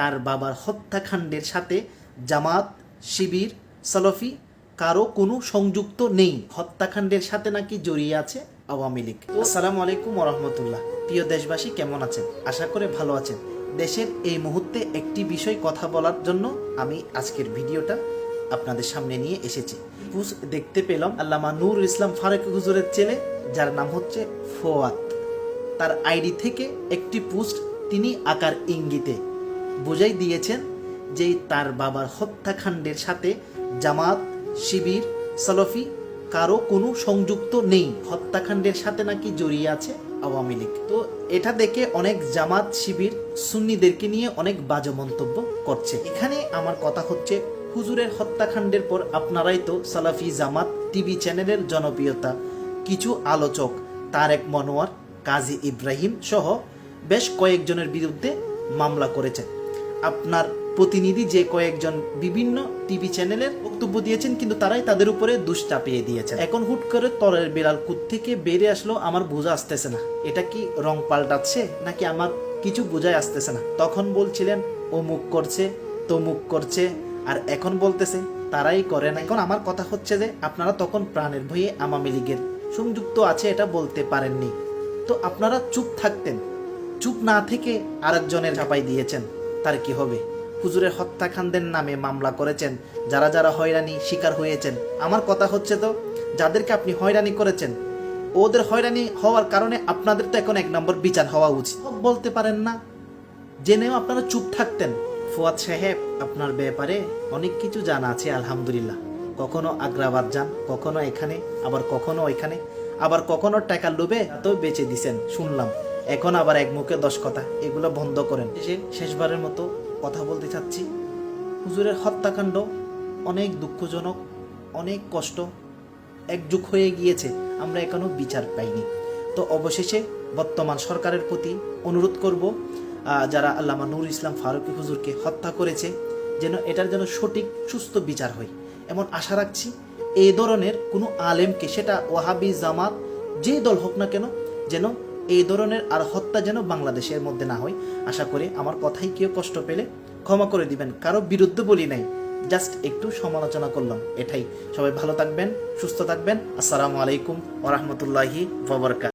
তার বাবার হত্যাকাণ্ডের সাথে জামাত, শিবির, সালফি, কারও কোনো সংযুক্ত নেই। হত্যাকাণ্ডের সাথে নাকি জড়িয়ে আছে আওয়ামী লীগ। আসসালামু আলাইকুম রহমতুল্লাহ প্রিয় দেশবাসী, কেমন আছেন? আশা করে ভালো আছেন। দেশের এই মুহূর্তে একটি বিষয় কথা বলার জন্য আমি আজকের ভিডিওটা আপনাদের সামনে নিয়ে এসেছি। দেখতে পেলাম আল্লামা নূর ইসলাম ফারুক হুজুরের ছেলে, যার নাম হচ্ছে ফোয়াত তার আইডি থেকে একটি পোস্ট তিনি আকার ইঙ্গিতে বুঝাই দিয়েছেন যে তার বাবার হত্যাকাণ্ডের সাথে জামাত, শিবির, সালফি কারও কোনো সংযুক্ত নেই। হত্যাকাণ্ডের সাথে নাকি জড়িয়ে আছে আওয়ামী লীগ। তো এটা দেখে অনেক জামাত, শিবির, সুন্নিদেরকে নিয়ে অনেক বাজে মন্তব্য করছে। এখানে আমার কথা হচ্ছে, হুজুরের হত্যাকাণ্ডের পর আপনারাই তো সালাফি জামাত টিভি চ্যানেলের জনপ্রিয়তা। কিছু আলোচক, তারেক মনোয়ার, কাজী ইব্রাহিম সহ বেশ কয়েকজনের বিরুদ্ধে মামলা করেছেন। আপনার প্রতিনিধি যে কয়েকজন বিভিন্ন টিভি চ্যানেলের বক্তব্য দিয়েছেন, কিন্তু তারাই তাদের উপরে দুষ চাপিয়ে দিয়েছেন। এখন হুট করে তরের বিড়াল কুত থেকে বেড়ে আসলো, আমার বোঝা আসতেছে না। এটা কি রং পাল্টাচ্ছে, নাকি আমার কিছু বোঝায় আসতেছে না? তখন বলছিলেন, ও মুখ করছে, তো মুখ করছে। আর এখন বলতেছে, তারাই করে না। এখন আমার কথা হচ্ছে যে, আপনারা তখন প্রাণের ভয়ে আওয়ামী লীগের সংযুক্ত আছে এটা বলতে পারেননি। তো আপনারা চুপ থাকতেন। চুপ না থেকে আরেকজনের চাপাই দিয়েছেন। তার কি হবে? হুজুরের হত্যাকাণ্ডের নামে মামলা করেছেন, যারা যারা হয়রানি শিকার হয়েছেন। আমার কথা হচ্ছে তো, যাদেরকে আপনি হয়রানি করেছেন, ওদের হয়রানি হওয়ার কারণে আপনাদের তো এখন এক নম্বর বিচার হওয়া উচিত। বলতে পারেন না। জেনেও আপনারা চুপ থাকতেন। ফুয়াদ সাহেব, আপনার ব্যাপারে অনেক কিছু জানা আছে, আলহামদুলিল্লাহ। কখনো আগ্রাবাদ যান, কখনো এখানে, আবার কখনো এখানে আবার কখনো টাকা লোভে তো বেঁচে দিছেন, শুনলাম। এখন আবার এক মুখে দশ কথা। এগুলো বন্ধ করেন। শেষে শেষবারের মতো কথা বলতে চাচ্ছি। হুজুরের হত্যাকাণ্ড অনেক দুঃখজনক, অনেক কষ্ট একযুগ হয়ে গিয়েছে, আমরা এখনও বিচার পাইনি। তো অবশেষে বর্তমান সরকারের প্রতি অনুরোধ করব যারা আল্লামা নূর ইসলাম ফারুকি হুজুরকে হত্যা করেছে, যেন এটার যেন সঠিক, সুস্থ বিচার হয়। এমন আশা রাখছি এই ধরনের কোনো আলেমকে, সেটা ওয়াহাবি জামাত যে দল হোক না কেন, যেন এই ধরনের আর হত্যা যেন বাংলাদেশের মধ্যে না হয়, আশা করি আমার কথাই কেউ কষ্ট পেলে ক্ষমা করে দিবেন, কারও বিরুদ্ধে বলি নাই জাস্ট একটু সমালোচনা করলাম, এটাই। সবাই ভালো থাকবেন, সুস্থ থাকবেন, আসসালামু আলাইকুম ওরহমতুল্লাহি ওবরকাত